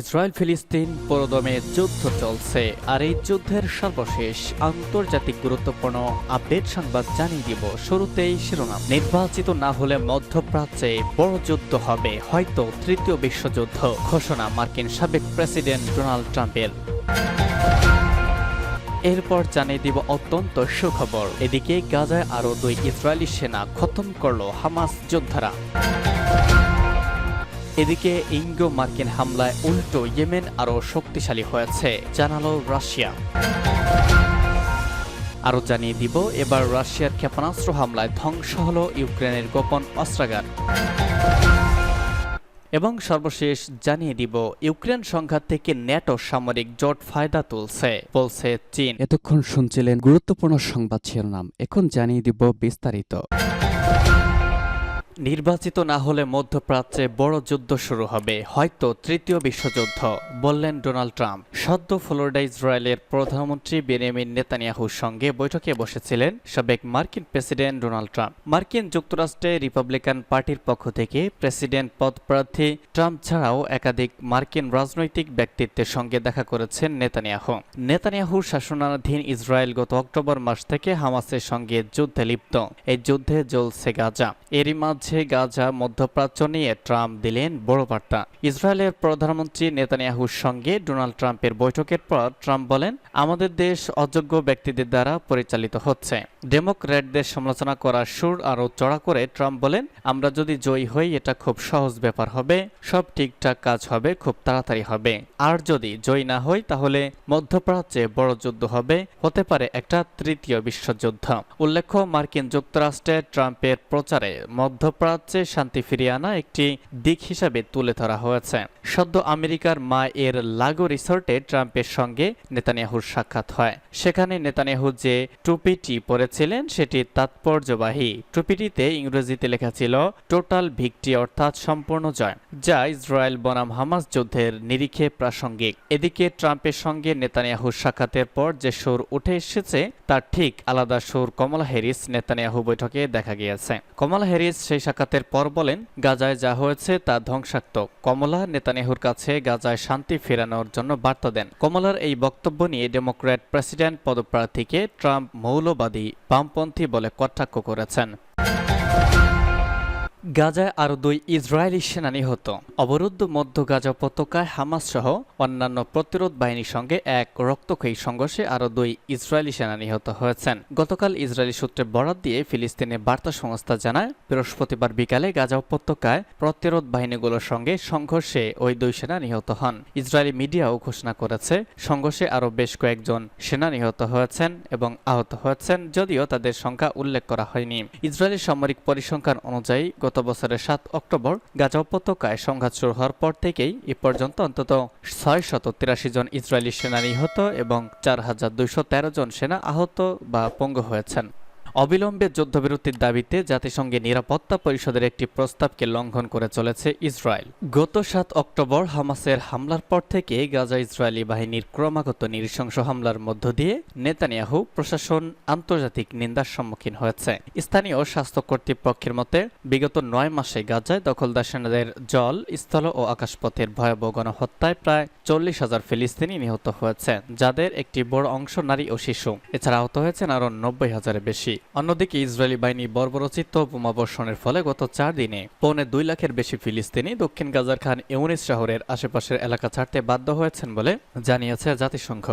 Israel ফিলিস্তিন পুরোদমে যুদ্ধ চলছে, আর এই যুদ্ধের সর্বশেষ আন্তর্জাতিক গুরুত্বপূর্ণ আপডেট সংবাদ জানিয়ে দিব শুরুতেই শিরোনাম। নির্বাচিত না হলে মধ্যপ্রাচ্যে বড় যুদ্ধ হবে, হয়তো তৃতীয় বিশ্বযুদ্ধ, ঘোষণা মার্কিন সাবেক প্রেসিডেন্ট ডোনাল্ড ট্রাম্পের। এরপর জানিয়ে দিব অত্যন্ত সুখবর, এদিকে গাজায় আরও দুই ইসরায়েলি সেনা খতম করল হামাস যোদ্ধারা। এদিকে ইঙ্গো মার্কিন হামলায় উল্টো ইয়েমেন আরও শক্তিশালী হয়েছে। জানালো রাশিয়া। আরও জানিয়ে দিব, এবার রাশিয়ার ক্ষেপণাস্ত্র হামলায় ধ্বংস হল ইউক্রেনের গোপন অস্ত্রাগার। এবং সর্বশেষ জানিয়ে দিব, ইউক্রেন সংঘাত থেকে ন্যাটো সামরিক জোট ফায়দা তুলছে, বলছে চীন। এতক্ষণ শুনছিলেন গুরুত্বপূর্ণ সংবাদ শিরোনাম, এখন জানিয়ে দিব বিস্তারিত। নির্বাচিত না হলে মধ্যপ্রাচ্যে বড় যুদ্ধ শুরু হবে। হয়তো তৃতীয় বিশ্বযুদ্ধ, বললেন ডোনাল্ড ট্রাম্প। সদ্য ফ্লোরিডা ইসরায়েলের প্রধানমন্ত্রী বেনিয়ামিন নেতানিয়াহুর সঙ্গে বৈঠকে বসেছিলেন সাবেক মার্কিন প্রেসিডেন্ট ডোনাল্ড ট্রাম্প। মার্কিন যুক্তরাষ্ট্রে রিপাবলিকান পার্টির পক্ষ থেকে প্রেসিডেন্ট পদপ্রার্থী ট্রাম্প ছাড়াও একাধিক মার্কিন রাজনৈতিক ব্যক্তিত্বের সঙ্গে দেখা করেছেন নেতানিয়াহু। নেতানিয়াহুর শাসনাধীন ইসরায়েল গত অক্টোবর মাস থেকে হামাসের সঙ্গে যুদ্ধে লিপ্ত। এই যুদ্ধে জ্বলছে গাজা। এরই মাঝে গাজা মধ্যপ্রাচ্য নিয়ে ট্রাম্প দিলেন বড় বার্তা। ইসরায়েলের প্রধানমন্ত্রী নেতানিয়াহুর সঙ্গে ডোনাল্ড ট্রাম্পের বৈঠকের পর ট্রাম্প বলেন, আমাদের দেশ অযোগ্য ব্যক্তিদের দ্বারা পরিচালিত হচ্ছে। ডেমোক্র্যাটদের সমালোচনা করার সুর আরও চড়া করে ট্রাম্প বলেন, আমরা যদি জয়ী হই, এটা খুব সহজ ব্যাপার হবে। সব ঠিকঠাক কাজ হবে, খুব তাড়াতাড়ি হবে। আর যদি জয়ী না হই, তাহলে মধ্যপ্রাচ্যে বড় যুদ্ধ হবে। হতে পারে একটা তৃতীয় বিশ্বযুদ্ধ। উল্লেখ্য, মার্কিন যুক্তরাষ্ট্রে ট্রাম্পের প্রচারে মধ্যপ্রাচ্যে শান্তি ফিরিয়ে আনা একটি দিক হিসাবে তুলে ধরা হয়েছে। সদ্য আমেরিকার মা এর লাগো রিসোর্টে ট্রাম্পের সঙ্গে নেতানিয়াহুর সাক্ষাৎ হয়। সেখানে নেতানিয়াহু যে টুপিটি পরেছিলেন, সেটি তাৎপর্যবাহী। টুপিটিতে ইংরেজিতে লেখা ছিল টোটাল ভিক্টি অর্থাৎ সম্পূর্ণ জয়, যা ইসরায়েল বনাম হামাস যুদ্ধের নিরিখে প্রাসঙ্গিক। এদিকে ট্রাম্পের সঙ্গে নেতানিয়াহুর সাক্ষাতের পর যে সুর উঠে এসেছে, তার ঠিক আলাদা সুর কমলা হ্যারিস নেতানিয়াহু বৈঠকে দেখা গিয়েছে। কমলা হ্যারিস সেই সাক্ষাতের পর বলেন, গাজায় যা হয়েছে তা ধ্বংসাত্মক। কমলা নেতানেহুর কাছে গাজায় শান্তি ফেরানোর জন্য বার্তা দেন। কমলার এই বক্তব্য নিয়ে ডেমোক্র্যাট প্রেসিডেন্ট, পদপ্রার্থীকে ট্রাম্প মৌলবাদী বামপন্থী বলে কটাক্ষ করেছেন। গাজায় আরও দুই ইসরায়েলি সেনা নিহত। অবরুদ্ধ মধ্য গাজা উপত্যকায় হামাস সহ অন্যান্য প্রতিরোধ বাহিনীর সঙ্গে এক রক্তক্ষয়ী সংঘর্ষে আরও দুই ইসরায়েলি সেনা নিহত হয়েছেন। গতকাল ইসরায়েলি সূত্রে বরাত দিয়ে ফিলিস্তিনের বার্তা সংস্থা জানায়, বৃহস্পতিবার বিকালে গাজা উপত্যকায় প্রতিরোধ বাহিনীগুলোর সঙ্গে সংঘর্ষে ওই দুই সেনা নিহত হন। ইসরায়েলি মিডিয়াও ঘোষণা করেছে, সংঘর্ষে আরও বেশ কয়েকজন সেনা নিহত হয়েছেন এবং আহত হয়েছেন, যদিও তাদের সংখ্যা উল্লেখ করা হয়নি। ইসরায়েলি সামরিক পরিসংখ্যান অনুযায়ী, গত বছরের সাত অক্টোবর গাজা উপত্যকায় সংঘাত শুরু হওয়ার পর থেকেই এ পর্যন্ত অন্তত ছয় শত তিরাশি জন ইসরায়েলি সেনা নিহত এবং চার হাজার তেরো জন সেনা আহত বা পঙ্গু হয়েছেন। অবিলম্বে যুদ্ধবিরতির দাবিতে জাতিসংঘের নিরাপত্তা পরিষদের একটি প্রস্তাবকে লঙ্ঘন করে চলেছে ইসরায়েল। গত সাত অক্টোবর হামাসের হামলার পর থেকে গাজা ইসরায়েলি বাহিনীর ক্রমাগত নৃশংস হামলার মধ্য দিয়ে নেতানিয়াহু প্রশাসন আন্তর্জাতিক নিন্দার সম্মুখীন হয়েছে। স্থানীয় স্বাস্থ্য কর্তৃপক্ষের মতে, বিগত নয় মাসে গাজায় দখলদার সেনাদের জল, স্থল ও আকাশপথের ভয়াবহ গণহত্যায় প্রায় চল্লিশ হাজার ফিলিস্তিনি নিহত হয়েছে, যাদের একটি বড় অংশ নারী ও শিশু। এছাড়া আহত হয়েছেন আরও নব্বই হাজারের বেশি। অন্যদিকে ইসরায়েলি বাহিনী বর্বরচিত বোমাবর্ষণের ফলে গত চার দিনে পৌনে দুই লাখের বেশি ফিলিস্তিনি দক্ষিণ গাজার খান ইউনিস শহরের আশেপাশের এলাকা ছাড়তে বাধ্য হয়েছেন বলে জানিয়েছে জাতিসংঘ।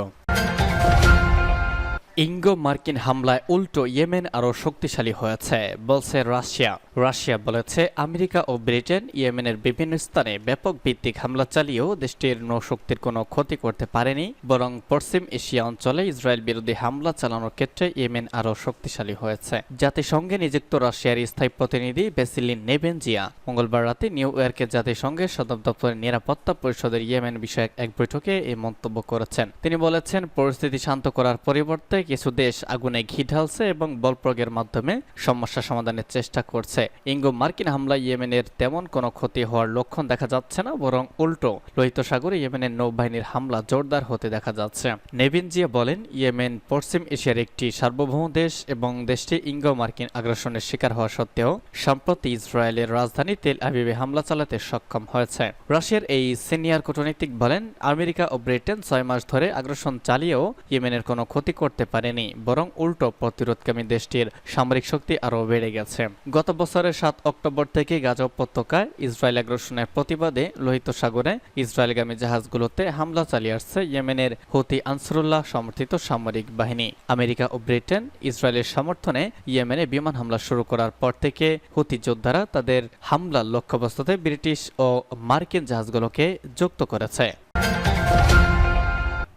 ইঙ্গো মার্কিন হামলায় উল্টো ইয়েমেন আরও শক্তিশালী হয়েছে, বলছে রাশিয়া। রাশিয়া বলেছে, আমেরিকা ও ব্রিটেন ইয়েমেনের বিভিন্ন স্থানে ব্যাপক ভিত্তিক হামলা চালিয়েও দেশটির নৌশক্তির কোনো ক্ষতি করতে পারেনি, বরং পশ্চিম এশিয়া অঞ্চলে ইসরায়েল বিরোধী হামলা চালানোর ক্ষেত্রে ইয়েমেন আরও শক্তিশালী হয়েছে। জাতিসংঘে নিযুক্ত রাশিয়ার স্থায়ী প্রতিনিধি বেসিলিন নেবেনজিয়া মঙ্গলবার রাতে নিউ ইয়র্কে জাতিসংঘের সদর দপ্তরের নিরাপত্তা পরিষদের ইয়েমেন বিষয়ক এক বৈঠকে এই মন্তব্য করেছেন। তিনি বলেছেন, পরিস্থিতি শান্ত করার পরিবর্তে কিছু দেশ আগুনে ঘি ঢালছে এবং বল প্রয়োগের মাধ্যমে সমস্যা সমাধানের চেষ্টা করছে। ইঙ্গো মার্কিন হামলায় ইয়েমেনের তেমন কোনো ক্ষতি হওয়ার লক্ষণ দেখা যাচ্ছে না, বরং উল্টো। লোহিত সাগরে ইয়েমেনের নৌবাহিনীর হামলা জোরদার হতে দেখা যাচ্ছে। নেভিন জিয়া বলেন, ইয়েমেন পশ্চিম এশিয়ার একটি সার্বভৌম দেশ এবং দেশটি ইঙ্গো মার্কিন আগ্রাসনের শিকার হওয়া সত্ত্বেও সম্প্রতি ইসরায়েলের রাজধানী তেল আবিবে হামলা চালাতে সক্ষম হয়েছে। রাশিয়ার এই সিনিয়র কূটনীতিক বলেন, আমেরিকা ও ব্রিটেন ছয় মাস ধরে আগ্রাসন চালিয়েও ইয়েমেনের কোনো ক্ষতি করতে পারেনি, বরং উল্টো প্রতিরোধকামী দেশটির সামরিক শক্তি আরও বেড়ে গেছে। গত বছরের সাত অক্টোবর থেকে গাজা উপত্যকায় ইসরায়েল আগ্রাসনের প্রতিবাদে লোহিত সাগরে ইসরায়েলগামী জাহাজগুলোতে হামলা চালিয়ে আসছে ইয়েমেনের হুতি আনসরুল্লাহ সমর্থিত সামরিক বাহিনী। আমেরিকা ও ব্রিটেন ইসরায়েলের সমর্থনে ইয়েমেনে বিমান হামলা শুরু করার পর থেকে হুতি যোদ্ধারা তাদের হামলার লক্ষ্যবস্তুতে ব্রিটিশ ও মার্কিন জাহাজগুলোকে যুক্ত করেছে।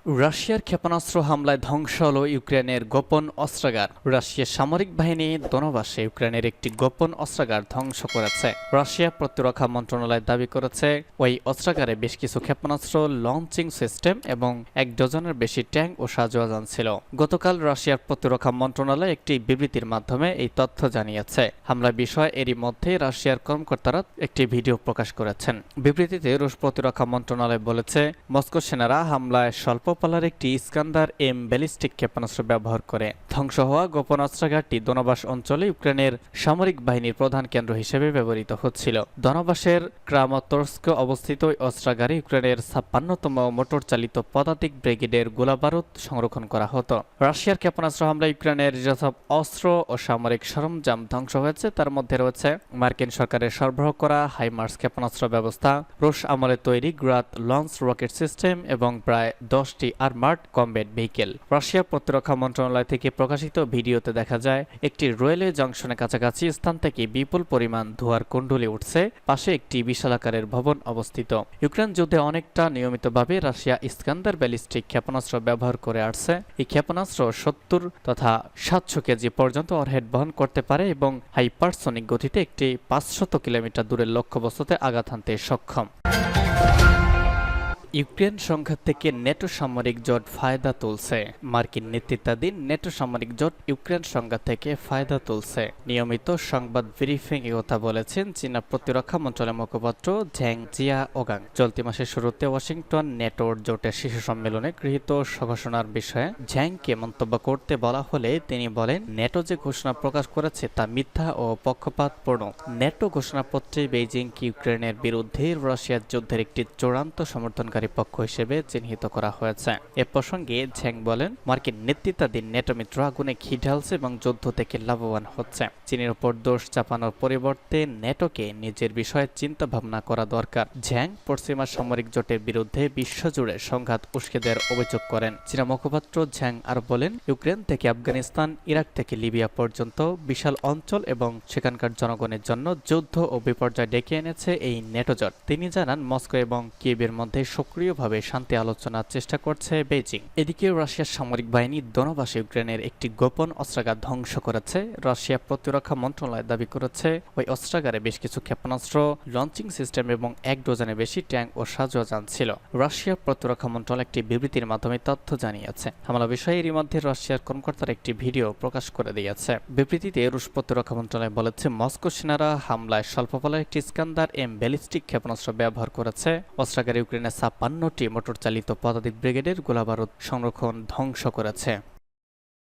রাশিয়ার ক্ষেপণাস্ত্র হামলায় ধ্বংস হল ইউক্রেনের গোপন অস্ত্রাগার। রাশিয়ার সামরিক বাহিনী দনবাসে ইউক্রেনের একটি গোপন অস্ত্রাগার ধ্বংস করেছে। রাশিয়া প্রতিরক্ষা মন্ত্রণালয় দাবি করেছে, ওই অস্ত্রাগারে বেশ কিছু ক্ষেপণাস্ত্র, লঞ্চিং সিস্টেম এবং এক ডজনের বেশি ট্যাঙ্ক ও সাজোয়াজান ছিল। গতকাল রাশিয়ার প্রতিরক্ষা মন্ত্রণালয় একটি বিবৃতির মাধ্যমে এই তথ্য জানিয়েছে। হামলা বিষয়ে এরই মধ্যে রাশিয়ার কর্মকর্তারা একটি ভিডিও প্রকাশ করেছেন। বিবৃতিতে রুশ প্রতিরক্ষা মন্ত্রণালয় বলেছে, মস্কো সেনারা হামলায় স্বল্প পালার একটি ইস্কান্দার এম ব্যালিস্টিক ক্ষেপণাস্ত্র ব্যবহার করে। ধ্বংস হওয়া গোপন অস্ত্রাগারটি দনবাস অঞ্চলে ইউক্রেনের সামরিক বাহিনীর প্রধান কেন্দ্র হিসেবে ব্যবহৃত হচ্ছিল। দনবাসের ক্রামাতর্স্ক অবস্থিত ওই অস্ত্রাগারে ইউক্রেনের ছাপ্পান্নতম মোটর চালিত পদাতিক ব্রিগেডের গোলাবারুদ সংরক্ষণ করা হতো। রাশিয়ার ক্ষেপণাস্ত্র হামলা ইউক্রেনের যেসব অস্ত্র ও সামরিক সরঞ্জাম ধ্বংস হয়েছে, তার মধ্যে রয়েছে মার্কিন সরকারের সরবরাহ করা হাইমার্স ক্ষেপণাস্ত্র ব্যবস্থা, রুশ আমলে তৈরি গ্রাত লঞ্চ রকেট সিস্টেম এবং প্রায় দশটি আর্মার্ড কমব্যাট ভেহিকেল। রাশিয়া প্রতিরক্ষা মন্ত্রণালয় থেকে প্রকাশিত ভিডিওতে দেখা যায়, একটি রেলওয়ে জংশনের কাছাকাছি স্থান থেকে বিপুল পরিমাণ ধোঁয়ার কুণ্ডলি উঠছে, পাশে একটি বিশাল আকারের ভবন অবস্থিত। ইউক্রেন যুদ্ধে অনেকটা নিয়মিতভাবে রাশিয়া ইস্কান্দার ব্যালিস্টিক ক্ষেপণাস্ত্র ব্যবহার করে আসছে। এই ক্ষেপণাস্ত্র সত্তর তথা সাতশো কেজি পর্যন্ত অরহেড বহন করতে পারে এবং হাইপারসনিক গতিতে একটি পাঁচশত কিলোমিটার দূরের লক্ষ্যবস্তুতে আঘাত হানতে সক্ষম। ইউক্রেন সংঘাত থেকে নেটো সামরিক জোট ফায়দা তুলছে। মার্কিন নেতৃত্বাধীন নেটো সামরিক জোট ইউক্রেন সংঘাত থেকে ফায়দা তুলছে। নিয়মিত সংবাদ ব্রিফিং এ কথা বলেছেন চীনা প্রতিরক্ষা মন্ত্রণালয়ের মুখপাত্র ঝ্যাং জিয়া ওগাং চলতি মাসের শুরুতে ওয়াশিংটন নেটোর জোটের শীর্ষ সম্মেলনে গৃহীত ঘোষণার বিষয়ে ঝ্যাংকে মন্তব্য করতে বলা হলে তিনি বলেন, নেটো যে ঘোষণা প্রকাশ করেছে তা মিথ্যা ও পক্ষপাতপূর্ণ। নেটো ঘোষণাপত্রে বেইজিং ইউক্রেনের বিরুদ্ধে রাশিয়ার যুদ্ধের একটি চূড়ান্ত সমর্থনকারী পক্ষ হিসেবে চিহ্নিত করা হয়েছে। এ প্রসঙ্গে ঝ্যাং বলেন, মার্কিন নেতৃত্বাধীন নেটো মিত্র আগুনে ঘি ঢালছে এবং যুদ্ধ থেকে লাভবান হচ্ছে। চীনের উপর দোষ চাপানোর পরিবর্তে নেটোকে নিজের বিষয়ে চিন্তা ভাবনা করা দরকার। ঝ্যাং পশ্চিমা সামরিক জোটের বিরুদ্ধে বিশ্বজুড়ে সংঘাত উস্কে দেওয়ার অভিযোগ করেন। চীনা মুখপাত্র ঝ্যাং আর বলেন, ইউক্রেন থেকে আফগানিস্তান, ইরাক থেকে লিবিয়া পর্যন্ত বিশাল অঞ্চল এবং সেখানকার জনগণের জন্য যুদ্ধ ও বিপর্যয় ডেকে এনেছে এই নেটো জোট। তিনি জানান, মস্কো এবং কিয়েভের মধ্যে সক্রিয়ভাবে শান্তি আলোচনার চেষ্টা করছে বেইজিং। এদিকে রাশিয়ার সামরিক বাহিনী দনবাসে ইউক্রেনের একটি গোপন অস্ত্রাগার ধ্বংস করেছে। রাশিয়া প্রতিরক্ষা মন্ত্রণালয় দাবি করেছে, ওই অস্ত্রাগারে বেশ কিছু ক্ষেপণাস্ত্র, লঞ্চিং সিস্টেম এবং এক ডজনের বেশি ট্যাঙ্ক ও সাজোয়াজান ছিল। রাশিয়া প্রতিরক্ষা মন্ত্রণালয় একটি বিবৃতির মাধ্যমে তথ্য জানিয়েছে। হামলা বিষয়ে এরই মধ্যে রাশিয়ার কর্মকর্তার একটি ভিডিও প্রকাশ করে দিয়েছে। বিবৃতিতে রুশ প্রতিরক্ষা মন্ত্রণালয় বলেছে, মস্কো সেনারা হামলায় স্বল্পপালের একটি স্কান্দার এম ব্যালিস্টিক ক্ষেপণাস্ত্র ব্যবহার করেছে। অস্ত্রাগারে ইউক্রেনের ছাপ্পান্নটি মোটর চালিত পদাতিক ব্রিগেডের গোলাবারুদ সংরক্ষণ ধ্বংস করেছে।